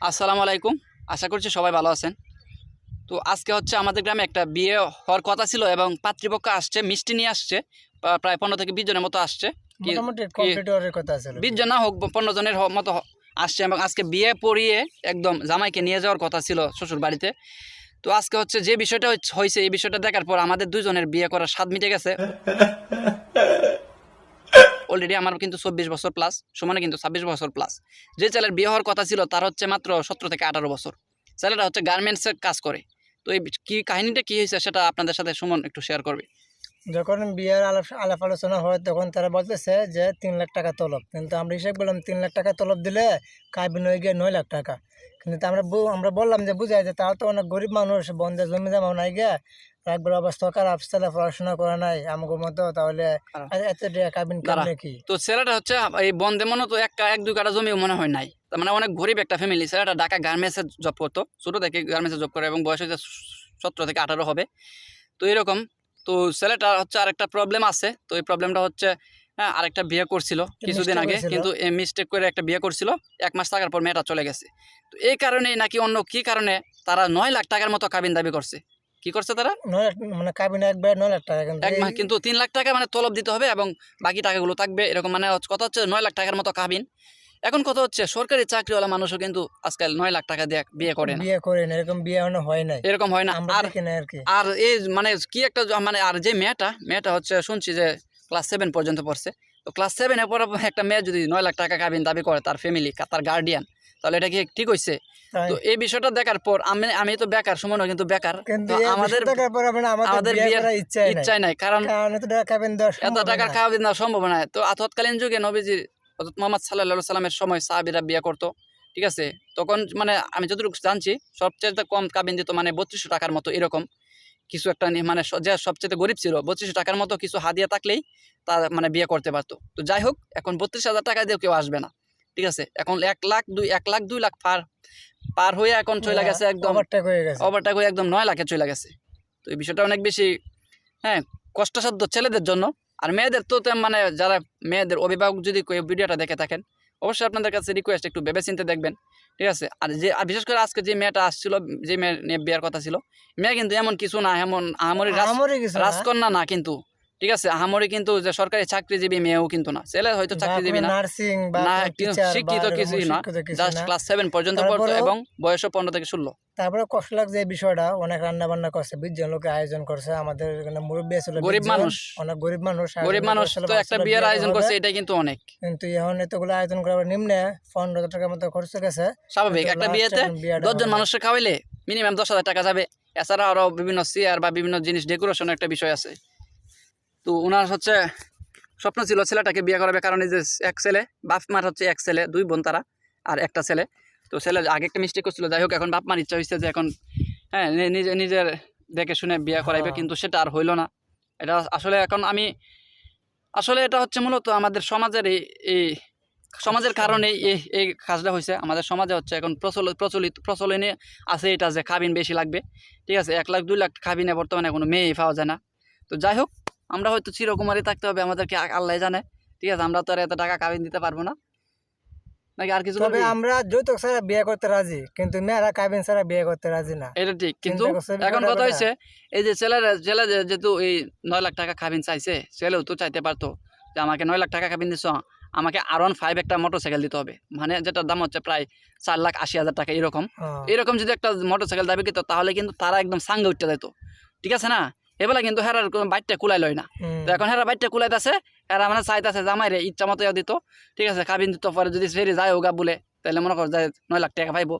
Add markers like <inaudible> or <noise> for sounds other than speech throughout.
আসসালামু আলাইকুম। আশা করছি সবাই ভালো আছেন। তো আজকে হচ্ছে আমাদের গ্রামে একটা বিয়ে হওয়ার কথা ছিল এবং পাত্রীপক্ষ আসছে মিষ্টি নিয়ে আসছে প্রায় পনেরো থেকে বিশ জনের মতো আসছে। বিশ জন না হোক পনেরো জনের মতো আসছে এবং আজকে বিয়ে পড়িয়ে একদম জামাইকে নিয়ে যাওয়ার কথা ছিল শ্বশুর বাড়িতে। তো আজকে হচ্ছে যে বিষয়টা হয়েছে এই বিষয়টা দেখার পর আমাদের দুজনের বিয়ে করার স্বাদ মিটে গেছে। <laughs> অলরেডি আমার কিন্তু চব্বিশ বছর প্লাস সমানে কিন্তু ছাব্বিশ বছর প্লাস যে ছেলের বিয়ে হওয়ার কথা ছিল, তার হচ্ছে মাত্র সতেরো থেকে আঠারো বছর। ছেলেটা হচ্ছে গার্মেন্টসের কাজ করে। তো এই কী কাহিনিটা কী হয়েছে সেটা আপনাদের সাথে সুমন একটু শেয়ার করবে। যখন বিয়ের আলাপ আলাপ আলোচনা হয় তখন তারা বলতেছে যে তিন লাখ টাকা তলব। কিন্তু আমরা হিসাব করলাম তিন লাখ টাকা তলব দিলে কাবিন হয়ে গিয়ে নয় লাখ টাকা। কিন্তু আমরা আমরা বললাম যে বুঝাই যে তাও তো অনেক গরিব মানুষ বন্ধে জমি জমা নাই গিয়ে একবার অবস্থা খারাপ ছেলে পড়াশোনা করা নাই আমাকে মতো তাহলে এত কাবিন। কি? তো ছেলেটা হচ্ছে এই বন্ধে মনে তো এক এক দুই কাটা জমিও মনে হয় নাই। তার মানে অনেক গরিব একটা ফ্যামিলি ছেলেটা ঢাকা গার্মেন্টসে জব করতো ছোটো থেকে গার্মেন্টসে জব করে এবং বয়স হচ্ছে সতেরো থেকে আঠারো হবে। তো এরকম তো ছেলেটা হচ্ছে আরেকটা প্রবলেম আছে। তো এই প্রবলেমটা হচ্ছে হ্যাঁ আরেকটা বিয়ে করছিল কিছুদিন আগে কিন্তু মিস্টেক করে একটা বিয়ে করছিল। এক মাস থাকার পর মেয়েটা চলে গেছে। তো এই কারণেই নাকি অন্য কি কারণে তারা নয় লাখ টাকার মতো কাবিন দাবি করছে? কি করছে তারা? মানে কাবিন একবার নয় লাখ টাকা এক মাস কিন্তু তিন লাখ টাকা মানে তলব দিতে হবে এবং বাকি টাকাগুলো থাকবে এরকম মানে কথা হচ্ছে নয় লাখ টাকার মতো কাবিন। এখন কথা হচ্ছে সরকারি চাকরিওয়ালা মানুষও কিন্তু আজকাল নয় লাখ টাকা দিয়ে বিয়ে করে না। বিয়ে করে না এরকম বিয়ে হয় নাই। এরকম হয় না। আর আর এই মানে কি একটা মানে আর যে মেয়েটা মেয়েটা হচ্ছে শুনছি যে ক্লাস সেভেন পর্যন্ত পড়ছে। তো ক্লাস সেভেনের পর একটা মেয়ে যদি নয় লাখ টাকা কাবিন দাবি করে তার ফ্যামিলি তার গার্ডিয়ান তাহলে এটা কি ঠিক হয়েছে তো এই বিষয়টা দেখার পর আমি আমি তো বেকার সুমনও কিন্তু বেকার। আমাদের মানে আমাদের আমাদের বিয়ের ইচ্ছাই নাই। কারণ এত টাকা কাবিন দেওয়া সম্ভব না। খাওয়া না সম্ভব নয় তো তৎকালীন যুগে নবীজির হজরত মোহাম্মদ সাল্লাহ সাল্লামের সময় সাহাবিরা বিয়ে করতো ঠিক আছে? তখন মানে আমি যতটুকু জানছি সবচেয়ে কম কাবিন দিত মানে বত্রিশশো টাকার মতো এরকম কিছু একটা মানে যে সবচেয়ে গরিব ছিল বত্রিশশো টাকার মতো কিছু হাদিয়া থাকলেই তার মানে বিয়ে করতে পারতো। তো যাই হোক এখন বত্রিশ হাজার টাকা দিয়ে কেউ আসবে না ঠিক আছে? এখন এক লাখ দুই এক লাখ দুই লাখ পার পার হয়ে এখন চলে গেছে একদম ওভারটেক হয়ে গেছে। ওভারটাক হয়ে একদম নয় লাখে চলে গেছে। তো এই বিষয়টা অনেক বেশি হ্যাঁ কষ্টসাধ্য ছেলেদের জন্য আর মেয়েদের তো মানে যারা মেয়েদের অভিভাবক যদি কেউ ভিডিওটা দেখে থাকেন অবশ্যই আপনাদের কাছে রিকোয়েস্ট একটু ভেবে চিন্তে দেখবেন ঠিক আছে আর যে আর বিশেষ করে আজকে যে মেয়েটা আসছিল যে মেয়ে নিয়ে বিয়ের কথা ছিল মেয়ে কিন্তু এমন কিছু না এমন আমরি আমারই। রাজকন্যা না কিন্তু ঠিক আছে? আহামরি কিন্তু যে সরকারি চাকরিজীবী মেয়েও কিন্তু না। ছেলে হয়তো চাকরিজীবী না। নার্সিং বা না শিক্ষিত কিছুই না। জাস্ট ক্লাস সেভেন পর্যন্ত পড়তো এবং বয়সও পনেরো থেকে ষোলো। তারপরে কষ্ট লাগছে এই বিষয়টা অনেক রান্না বান্না করছে বিশ লোকে আয়োজন করছে আমাদের এখানে মুরব্বী ছিল গরিব মানুষ। অনেক গরিব মানুষ গরিব মানুষ তো একটা বিয়ের আয়োজন করছে এটাই কিন্তু অনেক। কিন্তু এখন এতগুলো আয়োজন করার নিম্নে পনেরো হাজার টাকার মতো খরচ গেছে। স্বাভাবিক। একটা বিয়েতে দশজন। মানুষকে খাওয়াইলে মিনিমাম দশ হাজার টাকা যাবে। এছাড়া আরও বিভিন্ন চেয়ার বা বিভিন্ন জিনিস ডেকোরেশন একটা বিষয় আছে। তো ওনার হচ্ছে স্বপ্ন ছিল ছেলেটাকে বিয়ে করাবে কারণ এই যে এক ছেলে বাপ মার হচ্ছে এক ছেলে দুই বোন তারা আর একটা ছেলে। তো ছেলে আগে একটা মিস্টেক করছিল যাই হোক এখন বাপ মার ইচ্ছা হয়েছে যে এখন হ্যাঁ নিজে নিজের দেখে শুনে বিয়ে করাইবে। কিন্তু সেটা আর হইল না। এটা আসলে এখন আমি আসলে এটা হচ্ছে মূলত আমাদের সমাজের এই এই সমাজের কারণে এই এই কাজটা হয়েছে আমাদের সমাজে হচ্ছে এখন প্রচলিত প্রচলিত প্রচলনে আছে এটা যে খাবিন বেশি লাগবে। ঠিক আছে এক লাখ দুই লাখ খাবিনে বর্তমানে কোনো মেয়েই পাওয়া যায় না। তো যাই হোক আমরা হয়তো চিরকুমারী থাকতে হবে আমাদেরকে আল্লাহ জানে। ঠিক আছে আমরা তো আর এত টাকা কাবিন দিতে পারব না। নাকি আর কিছু তবে আমরা যৌতুক ছাড়া বিয়ে করতে রাজি কিন্তু মেয়েরা কাবিন ছাড়া বিয়ে করতে রাজি না। এটা ঠিক কিন্তু এখন কথা হয়েছে এই যে ছেলেরা ছেলে যেহেতু এই নয় লাখ টাকা খাবিন চাইছে ছেলেও তো চাইতে পারতো যে আমাকে নয় লাখ টাকা খাবিন দিছ আমাকে আর ওয়ান ফাইভ একটা মোটর সাইকেল দিতে হবে। মানে যেটার দাম হচ্ছে প্রায় চার লাখ আশি হাজার টাকা এরকম। হ্যাঁ। এরকম যদি একটা মোটর সাইকেল দাবি করতো তাহলে কিন্তু তারা একদম সাঙ্গে উঠতে যেত ঠিক আছে না? এবেলা কিন্তু হেরার কোনো বাইকটা কুলাই লয় না। তো এখন হেরা বাইকটা কুলাইতেছে হেরা মানে চাইতেছে জামাই রে ইচ্ছা মতো দিত। ঠিক আছে কাবিন দিত পরে যদি ফেরি যায় ওগা বলে তাহলে মনে কর যায় নয় লাখ টাকা পাইবো।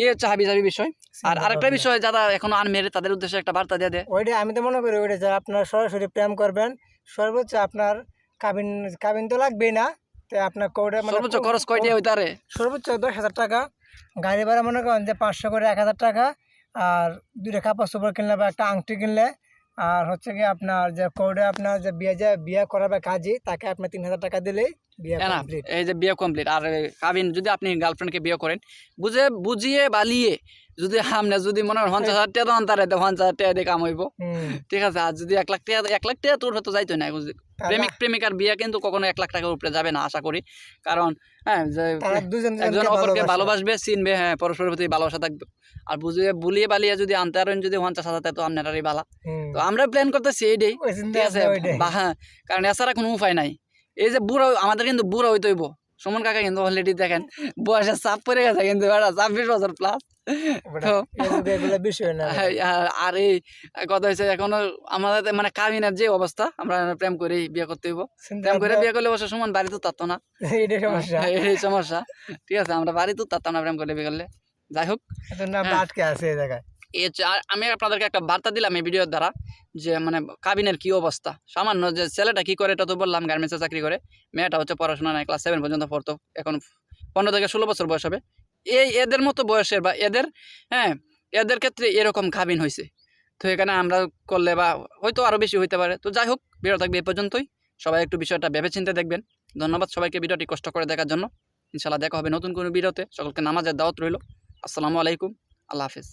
এই হচ্ছে হাবি জাবি বিষয়। আর আরেকটা বিষয় যারা এখনও আনমেরে তাদের উদ্দেশ্যে একটা বার্তা দিয়ে দেয় ওইটা আমি তো মনে করি ওইটা যে আপনার সরাসরি প্রেম করবেন সর্বোচ্চ আপনার কাবিন কাবিন তো লাগবেই না তো আপনার কোডে মানে সর্বোচ্চ খরচ কয়টা হইতারে সর্বোচ্চ দশ হাজার টাকা গাড়ি ভাড়া মনে করেন যে পাঁচশো করে এক হাজার টাকা আর দুইটা কাপড় চোপড় কিনলে বা একটা আংটি কিনলে আর হচ্ছে কি আপনার যে কোডে আপনার যে বিয়ে যে বিয়ে করাবে কাজী তাকে আপনি তিন হাজার টাকা দিলেই বিয়া কমপ্লিট এই যে বিয়ে কমপ্লিট আর কাবিন যদি আপনি গার্লফ্রেন্ডকে বিয়ে করেন বুঝে বুঝিয়ে বালিয়ে যদি হামনে যদি মনে হয় পঞ্চাশ হাজার টাকা দেন তারে পঞ্চাশ হাজার টাকা দিয়ে কাম হইব। ঠিক আছে আর যদি এক লাখ টাকা এক লাখ টাকা তোর হয়তো যাইতো না প্রেমিক প্রেমিকার বিয়ে কিন্তু কখনো এক লাখ টাকার উপরে যাবে না আশা করি। কারণ হ্যাঁ একজন অপরকে ভালোবাসবে চিনবে হ্যাঁ পরস্পরের প্রতি ভালোবাসা থাকবে। আর বুঝিয়ে বুলিয়ে বালিয়ে যদি আনতে পারেন যদি পঞ্চাশ হাজার তো আপনারই বালা। তো আমরা প্ল্যান করতেছি এইটাই ঠিক আছে? হ্যাঁ কারণ এছাড়া কোনো উপায় নাই। এই যে বুড়ো আমাদের কিন্তু বুড়ো হইতে হইব। সুমন কাকা কিন্তু অলরেডি দেখেন বয়সের চাপ পড়ে গেছে কিন্তু বেটা ছাব্বিশ বছর প্লাস তো না হ্যাঁ, আর- এই কথা হয়েছে এখনও আমাদের মানে কামিনের যে অবস্থা আমরা প্রেম করে বিয়ে করতে হইব। প্রেম করে বিয়ে করলে অবশ্য সমান বাড়ি তো তাতো না সমস্যা। হ্যাঁ, এই সমস্যা। ঠিক আছে আমরা বাড়ি তো তাতো না প্রেম করলে বিয়ে করলে। যাই হোক। হ্যাঁ। আটকে আছি এই জায়গায়। আমি আপনাদেরকে একটা বার্তা দিলাম এই ভিডিওর দ্বারা, যে মানে কাবিনের কি অবস্থা? সামান্য যে ছেলেটা কি করে, এটা তো বললাম গার্মেন্টসে চাকরি করে, মেয়েটা হচ্ছে পড়াশোনা নাই ক্লাস সেভেন পর্যন্ত পড়তো, এখন পনেরো থেকে ষোলো বছর বয়স হবে। এই এদের মতো বয়সের বা এদের হ্যাঁ এদের ক্ষেত্রে এরকম কাবিন হয়েছে তো এখানে আমরা করলে বা হয়তো আরও বেশি হইতে পারে। তো যাই হোক, ভিডিও থাকবে এই পর্যন্তই। সবাই একটু বিষয়টা ভেবেচিন্তে দেখবেন। ধন্যবাদ সবাইকে ভিডিওটি কষ্ট করে দেখার জন্য। ইনশাল্লাহ দেখা হবে নতুন কোনো ভিডিওতে। সকলকে নামাজের দাওয়াত রইল। আসসালামু আলাইকুম। আল্লাহ হাফিজ।